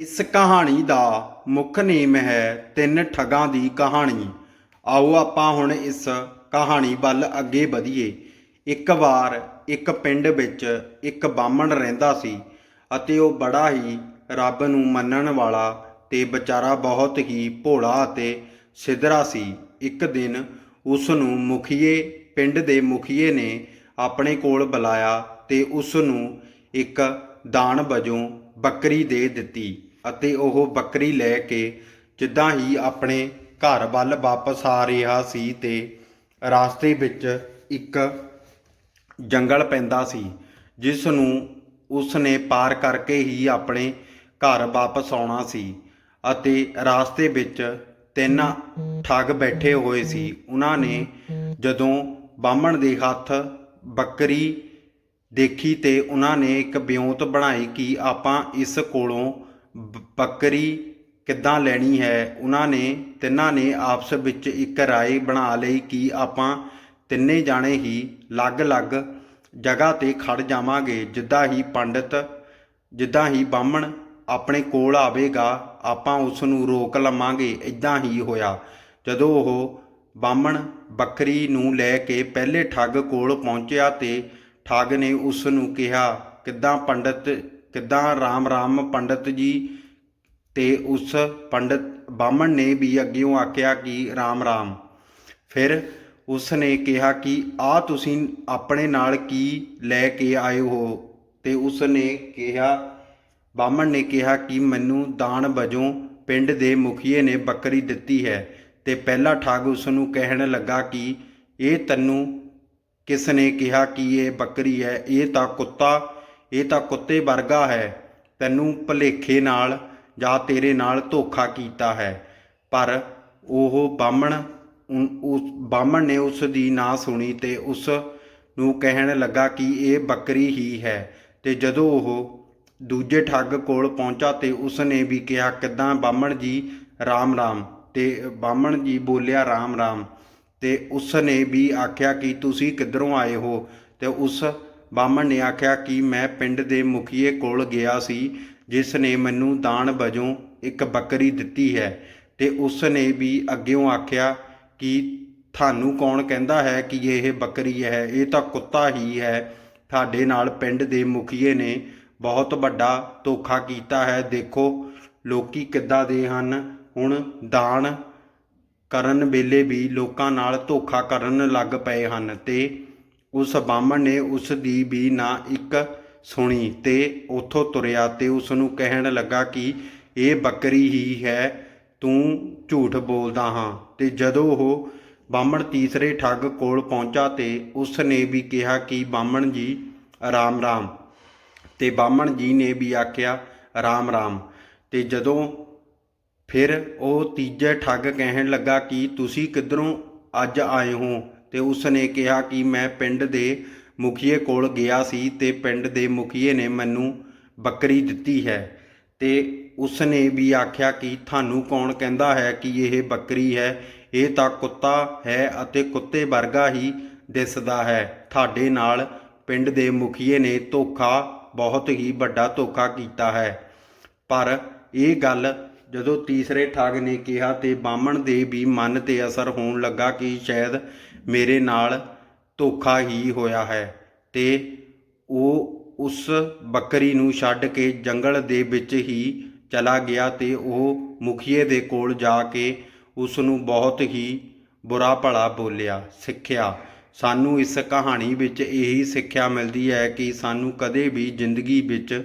ਇਸ ਕਹਾਣੀ ਦਾ ਮੁੱਖ ਨੇਮ ਹੈ ਤਿੰਨ ਠੱਗਾਂ ਦੀ ਕਹਾਣੀ। ਆਓ ਆਪਾਂ ਹੁਣ ਇਸ ਕਹਾਣੀ ਵੱਲ ਅੱਗੇ ਵਧੀਏ। ਇੱਕ ਵਾਰ ਇੱਕ ਪਿੰਡ ਵਿੱਚ ਇੱਕ ਬਾਹਮਣ ਰਹਿੰਦਾ ਸੀ ਅਤੇ ਉਹ ਬੜਾ ਹੀ ਰੱਬ ਨੂੰ ਮੰਨਣ ਵਾਲਾ ਤੇ ਵਿਚਾਰਾ ਬਹੁਤ ਹੀ ਭੋਲਾ ਅਤੇ ਸਿਧਰਾ ਸੀ। ਇੱਕ ਦਿਨ ਉਸ ਨੂੰ ਮੁਖੀਏ, ਪਿੰਡ ਦੇ ਮੁਖੀਏ ਨੇ ਆਪਣੇ ਕੋਲ ਬੁਲਾਇਆ ਤੇ ਉਸ ਨੂੰ ਇੱਕ ਦਾਨ ਵਜੋਂ ਬੱਕਰੀ ਦੇ ਦਿੱਤੀ। ਅਤੇ ਉਹ ਬੱਕਰੀ ਲੈ ਕੇ ਜਿੱਦਾਂ ਹੀ ਆਪਣੇ ਘਰ ਵੱਲ ਵਾਪਸ ਆ ਰਿਹਾ ਸੀ ਤੇ ਰਾਸਤੇ ਵਿੱਚ ਇੱਕ ਜੰਗਲ ਪੈਂਦਾ ਸੀ, ਜਿਸ ਨੂੰ ਉਸ ਨੇ ਪਾਰ ਕਰਕੇ ਹੀ ਆਪਣੇ ਘਰ ਵਾਪਸ ਆਉਣਾ ਸੀ ਅਤੇ ਰਾਸਤੇ ਵਿੱਚ ਤਿੰਨ ਠੱਗ ਬੈਠੇ ਹੋਏ ਸੀ। ਉਹਨਾਂ ਨੇ ਜਦੋਂ ਬਾਹਮਣ ਦੇ ਹੱਥ ਬੱਕਰੀ ਦੇਖੀ ਤੇ ਉਹਨਾਂ ਨੇ ਇੱਕ ਬਿਉਂਤ ਬਣਾਈ ਕਿ ਆਪਾਂ ਇਸ ਕੋਲੋਂ ਬੱਕਰੀ ਕਿੱਦਾਂ ਲੈਣੀ ਹੈ? ਉਹਨਾਂ ਨੇ, ਤਿੰਨਾਂ ਨੇ ਆਪਸ ਵਿੱਚ ਇੱਕ ਰਾਏ ਬਣਾ ਲਈ ਕਿ ਆਪਾਂ ਤਿੰਨੇ ਜਾਣੇ ਹੀ ਅਲੱਗ-ਅਲੱਗ ਜਗ੍ਹਾ ਤੇ ਖੜ ਜਾਵਾਂਗੇ। ਜਿੱਦਾਂ ਹੀ ਪੰਡਿਤ, ਜਿੱਦਾਂ ਹੀ ਬਾਹਮਣ ਆਪਣੇ ਕੋਲ ਆਵੇਗਾ, ਆਪਾਂ ਉਸ ਨੂੰ ਰੋਕ ਲਵਾਂਗੇ। ਇਦਾਂ ਹੀ ਹੋਇਆ। ਜਦੋਂ ਉਹ ਬਾਹਮਣ ਬੱਕਰੀ ਨੂੰ ਲੈ ਕੇ ਪਹਿਲੇ ਠੱਗ ਕੋਲ ਪਹੁੰਚਿਆ ਤੇ ਠੱਗ ਨੇ ਉਸ ਨੂੰ ਕਿਹਾ, ਕਿੱਦਾਂ ਪੰਡਿਤ ਕਿੱਦਾਂ ਰਾਮ ਰਾਮ ਪੰਡਿਤ ਜੀ ਤੇ ਉਸ ਪੰਡਤ ਬਾਹਮਣ ਨੇ ਵੀ ਅੱਗਿਓਂ ਆਖਿਆ ਕਿ ਰਾਮ ਰਾਮ। ਫਿਰ ਉਸ ਨੇ ਕਿਹਾ ਕਿ ਆ ਤੁਸੀਂ ਆਪਣੇ ਨਾਲ ਕੀ ਲੈ ਕੇ ਆਏ ਹੋ? ਤੇ ਉਸ ਨੇ ਕਿਹਾ, ਬਾਹਮਣ ਨੇ ਕਿਹਾ ਕਿ ਮੈਨੂੰ ਦਾਨ ਵਜੋਂ ਪਿੰਡ ਦੇ ਮੁਖੀਏ ਨੇ ਬੱਕਰੀ ਦਿੱਤੀ ਹੈ। ਤੇ ਪਹਿਲਾ ਠੱਗ ਉਸ ਨੂੰ ਕਹਿਣ ਲੱਗਾ ਕਿ ਇਹ ਤੈਨੂੰ ਕਿਸ ਨੇ ਕਿਹਾ ਕਿ ਇਹ ਬੱਕਰੀ ਹੈ? ਇਹ ਤਾਂ ਕੁੱਤਾ ਇਹ ਤਾਂ ਕੁੱਤੇ ਵਰਗਾ ਹੈ। ਤੈਨੂੰ ਭਲੇਖੇ ਨਾਲ ਜਾਂ ਤੇਰੇ ਨਾਲ ਧੋਖਾ ਕੀਤਾ ਹੈ। ਪਰ ਉਹ ਬਾਹਮਣ ਉਸ, ਬਾਹਮਣ ਨੇ ਉਸ ਦੀ ਨਾ ਸੁਣੀ ਤੇ ਉਸ ਨੂੰ ਕਹਿਣ ਲੱਗਾ ਕਿ ਇਹ ਬੱਕਰੀ ਹੀ ਹੈ। ਤੇ ਜਦੋਂ ਉਹ ਦੂਜੇ ਠੱਗ ਕੋਲ ਪਹੁੰਚਾ ਤੇ ਉਸ ਨੇ ਵੀ ਕਿਹਾ, ਕਿਦਾਂ ਬਾਹਮਣ ਜੀ? ਰਾਮ ਰਾਮ। ਤੇ ਬਾਹਮਣ ਜੀ ਬੋਲਿਆ, ਰਾਮ ਰਾਮ। ਤੇ ਉਸ ਨੇ ਵੀ ਆਖਿਆ ਕਿ ਤੁਸੀਂ ਕਿੱਧਰੋਂ ਆਏ ਹੋ? ਤੇ ਉਸ ਬਾਹਮਣ ਨੇ ਆਖਿਆ ਕਿ ਮੈਂ ਪਿੰਡ ਦੇ ਮੁਖੀਏ ਕੋਲ ਗਿਆ ਸੀ, ਜਿਸ ਨੇ ਮੈਨੂੰ ਦਾਨ ਵਜੋਂ ਇੱਕ ਬੱਕਰੀ ਦਿੱਤੀ ਹੈ ਤੇ ਉਸ ਨੇ ਵੀ ਅੱਗਿਓਂ ਆਖਿਆ ਕਿ ਤੁਹਾਨੂੰ ਕੌਣ ਕਹਿੰਦਾ ਹੈ ਕਿ ਇਹ ਬੱਕਰੀ ਹੈ? ਇਹ ਤਾਂ ਕੁੱਤਾ ਹੀ ਹੈ। ਤੁਹਾਡੇ ਨਾਲ ਪਿੰਡ ਦੇ ਮੁਖੀਏ ਨੇ ਬਹੁਤ ਵੱਡਾ ਧੋਖਾ ਕੀਤਾ ਹੈ। ਦੇਖੋ ਲੋਕੀ ਕਿੱਦਾਂ ਦੇ ਹਨ। ਹੁਣ ਦਾਨ ਕਰਨ ਵੇਲੇ ਵੀ ਲੋਕਾਂ ਨਾਲ ਧੋਖਾ ਕਰਨ ਲੱਗ ਪਏ ਹਨ ਤੇ ਉਸ ਬਾਹਮਣ ਨੇ ਉਸ ਦੀ ਵੀ ਨਾ ਇੱਕ ਸੁਣੀ ਤੇ ਉਥੋਂ ਤੁਰਿਆ ਤੇ ਉਸ ਨੂੰ ਕਹਿਣ ਲੱਗਾ ਕਿ ਇਹ ਬੱਕਰੀ ਹੀ ਹੈ, ਤੂੰ ਝੂਠ ਬੋਲਦਾ ਹਾਂ। ਤੇ ਜਦੋਂ ਉਹ ਬਾਹਮਣ ਤੀਸਰੇ ਠੱਗ ਕੋਲ ਪਹੁੰਚਾ ਤੇ ਉਸ ਨੇ ਵੀ ਕਿਹਾ ਕਿ ਬਾਹਮਣ ਜੀ, ਰਾਮ ਰਾਮ। ਤੇ ਬਾਹਮਣ ਜੀ ਨੇ ਵੀ ਆਖਿਆ, ਰਾਮ ਰਾਮ। ਤੇ ਜਦੋਂ ਫਿਰ ਉਹ ਤੀਜੇ ਠੱਗ ਕਹਿਣ ਲੱਗਾ ਕਿ ਤੁਸੀਂ ਕਿੱਧਰੋਂ ਅੱਜ ਆਏ ਹੋ ਤੇ ਉਸ ਨੇ ਕਿਹਾ ਕਿ ਮੈਂ ਪਿੰਡ ਦੇ ਮੁਖੀਏ ਕੋਲ ਗਿਆ ਸੀ ਤੇ ਪਿੰਡ ਦੇ ਮੁਖੀਏ ਨੇ ਮੈਨੂੰ ਬੱਕਰੀ ਦਿੱਤੀ ਹੈ ਤੇ ਉਸ ਨੇ ਵੀ ਆਖਿਆ ਕਿ ਤੁਹਾਨੂੰ ਕੌਣ ਕਹਿੰਦਾ ਹੈ ਕਿ ਇਹ ਬੱਕਰੀ ਹੈ? ਇਹ ਤਾਂ ਕੁੱਤਾ ਹੈ ਅਤੇ ਕੁੱਤੇ ਵਰਗਾ ਹੀ ਦਿਸਦਾ ਹੈ। ਤੁਹਾਡੇ ਨਾਲ ਪਿੰਡ ਦੇ ਮੁਖੀਏ ਨੇ ਧੋਖਾ, ਬਹੁਤ ਹੀ ਵੱਡਾ ਧੋਖਾ ਕੀਤਾ ਹੈ। ਪਰ ਇਹ ਗੱਲ ਜਦੋਂ ਤੀਸਰੇ ਠੱਗ ਨੇ ਕਿਹਾ ਤੇ ਬਾਹਮਣ ਦੇ ਵੀ ਮਨ ਤੇ ਅਸਰ ਹੋਣ ਲੱਗਾ ਕਿ ਸ਼ਾਇਦ ਮੇਰੇ ਨਾਲ ਧੋਖਾ ਹੀ ਹੋਇਆ ਹੈ ਤੇ ਉਹ ਉਸ ਬੱਕਰੀ ਨੂੰ ਛੱਡ ਕੇ ਜੰਗਲ ਦੇ ਵਿੱਚ ਹੀ ਚਲਾ ਗਿਆ ਤੇ ਉਹ ਮੁਖੀਏ ਦੇ ਕੋਲ ਜਾ ਕੇ ਉਸ ਨੂੰ ਬਹੁਤ ਹੀ ਬੁਰਾ ਭਲਾ ਬੋਲਿਆ, ਸਿੱਖਿਆ। ਸਾਨੂੰ ਇਸ ਕਹਾਣੀ ਵਿੱਚ ਇਹੀ ਸਿੱਖਿਆ ਮਿਲਦੀ ਹੈ ਕਿ ਸਾਨੂੰ ਕਦੇ ਵੀ ਜ਼ਿੰਦਗੀ ਵਿੱਚ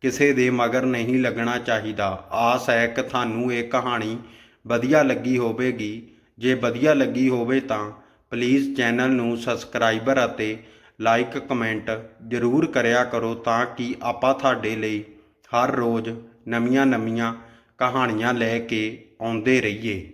ਕਿਸੇ ਦੇ ਮਗਰ ਨਹੀਂ ਲੱਗਣਾ ਚਾਹੀਦਾ। ਆਸ ਹੈ ਕਿ ਤੁਹਾਨੂੰ ਇਹ ਕਹਾਣੀ ਵਧੀਆ ਲੱਗੀ ਹੋਵੇਗੀ। ਜੇ ਵਧੀਆ ਲੱਗੀ ਹੋਵੇ ਤਾਂ ਪਲੀਜ਼ ਚੈਨਲ ਨੂੰ ਸਬਸਕ੍ਰਾਈਬਰ ਅਤੇ ਲਾਈਕ ਕਮੈਂਟ ਜ਼ਰੂਰ ਕਰਿਆ ਕਰੋ ਤਾਂ ਕਿ ਆਪਾਂ ਤੁਹਾਡੇ ਲਈ ਹਰ ਰੋਜ਼ ਨਵੀਆਂ-ਨਵੀਆਂ ਕਹਾਣੀਆਂ ਲੈ ਕੇ ਆਉਂਦੇ ਰਹੀਏ।